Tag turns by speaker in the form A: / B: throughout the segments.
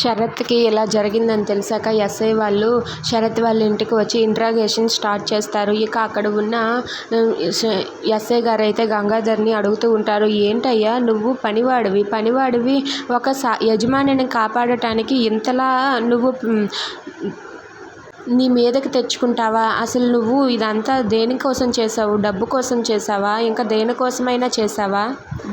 A: శరత్కి ఇలా జరిగిందని తెలిసాక ఎస్ఐ వాళ్ళు శరత్ వాళ్ళ ఇంటికి వచ్చి ఇంట్రాగేషన్ స్టార్ట్ చేస్తారు. ఇక అక్కడ ఉన్న ఎస్ఐ గారు అయితే గంగాధర్ని అడుగుతూ ఉంటారు ఏంటయ్యా నువ్వు పనివాడివి పనివాడివి ఒక సా యజమానిని కాపాడటానికి ఇంతలా నువ్వు నీ మీదకి తెచ్చుకుంటావా? అసలు నువ్వు ఇదంతా దేనికోసం చేసావు డబ్బు కోసం చేసావా ఇంకా దేనికోసమైనా చేసావా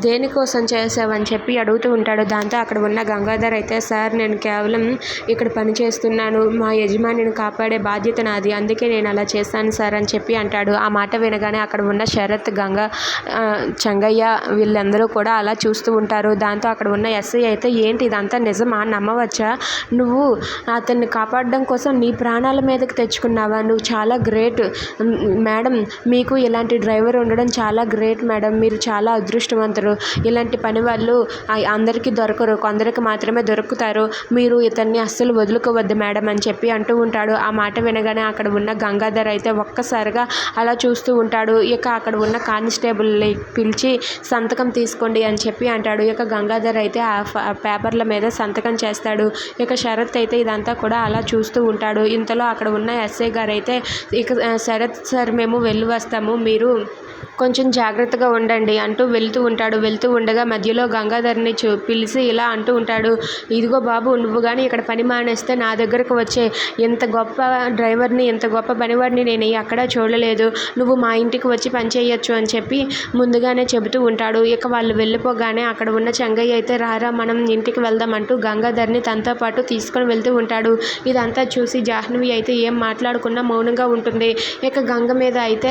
A: దేనికోసం చేసావని చెప్పి అడుగుతూ ఉంటాడు. దాంతో అక్కడ ఉన్న గంగాధర్ అయితే సార్ నేను కేవలం ఇక్కడ పని చేస్తున్నాను. మా యజమానిని కాపాడే బాధ్యత నాది. అందుకే నేను అలా చేశాను సార్ అని చెప్పి అంటాడు. ఆ మాట వినగానే అక్కడ ఉన్న శరత్ గంగా చంగయ్య వీళ్ళందరూ కూడా అలా చూస్తూ ఉంటారు. దాంతో అక్కడ ఉన్న ఎస్ఐ అయితే ఏంటి ఇదంతా నిజమా? నమ్మవచ్చా? నువ్వు అతన్ని కాపాడడం కోసం నీ ప్రాణాలు మీదకి తెచ్చుకున్నావా? నువ్వు చాలా గ్రేట్ మేడం మీకు ఇలాంటి డ్రైవర్ ఉండడం చాలా గ్రేట్ మేడం మీరు చాలా అదృష్టవంతులు. ఇలాంటి పని వాళ్ళు అందరికీ దొరకరు. కొందరికి మాత్రమే దొరుకుతారు. మీరు ఇతన్ని అస్సలు వదులుకోవద్దు మేడం అని చెప్పి అంటూ ఉంటాడు. ఆ మాట వినగానే అక్కడ ఉన్న గంగాధర్ అయితే ఒక్కసారిగా అలా చూస్తూ ఉంటాడు. ఇక అక్కడ ఉన్న కానిస్టేబుల్ని పిలిచి సంతకం తీసుకోండి అని చెప్పి అంటాడు. ఇక గంగాధర్ అయితే ఆ పేపర్ల మీద సంతకం చేస్తాడు. ఇక శరత్ అయితే ఇదంతా కూడా అలా చూస్తూ ఉంటాడు. ఇంతలో అక్కడ ఉన్న ఎస్ఐ గారు అయితే ఇక శరత్ సార్ మేము వెళ్ళి వస్తాము మీరు కొంచెం జాగ్రత్తగా ఉండండి అంటూ వెళ్తూ ఉంటాడు. వెళ్తూ ఉండగా మధ్యలో గంగాధర్ని చూ పిలిచి ఇలా అంటూ ఉంటాడు ఇదిగో బాబు నువ్వు కానీ ఇక్కడ పని మానేస్తే నా దగ్గరకు వచ్చే ఎంత గొప్ప డ్రైవర్ని ఎంత గొప్ప పనివాడిని నేను అక్కడ చూడలేదు. నువ్వు మా ఇంటికి వచ్చి పని చేయొచ్చు అని చెప్పి ముందుగానే చెబుతూ ఉంటాడు. ఇక వాళ్ళు వెళ్ళిపోగానే అక్కడ ఉన్న చెంగయ్య అయితే రారా మనం ఇంటికి వెళ్దాం అంటూ గంగాధర్ని తనతో పాటు తీసుకొని వెళ్తూ ఉంటాడు. ఇదంతా చూసి జాహ్నవి అయితే ఏం మాట్లాడకుండా మౌనంగా ఉంటుంది. ఇక గంగ మీద అయితే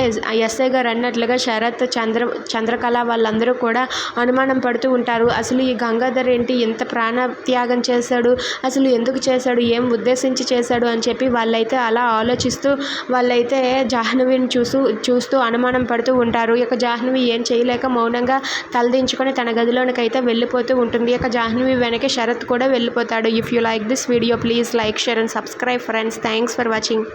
A: ఎస్ఐ గారు అన్నట్లుగా శరత్ చంద్ర చంద్రకళ వాళ్ళందరూ కూడా అనుమానం పడుతూ ఉంటారు. అసలు ఈ గంగాధర్ ఏంటి? ఎంత ప్రాణత్యాగం చేశాడు. అసలు ఎందుకు చేశాడు? ఏం ఉద్దేశించి చేశాడు? అని చెప్పి వాళ్ళైతే అలా ఆలోచిస్తూ వాళ్ళైతే జాహ్నవిని చూస్తూ చూస్తూ అనుమానం పడుతూ ఉంటారు. ఇక జాహ్నవి ఏం చేయలేక మౌనంగా తలదించుకొని తన గదిలోనికి అయితే వెళ్ళిపోతూ ఉంటుంది. ఇక జాహ్నవి వెనక శరత్ కూడా వెళ్ళిపోతాడు. If you like this video please like share and subscribe friends thanks for watching.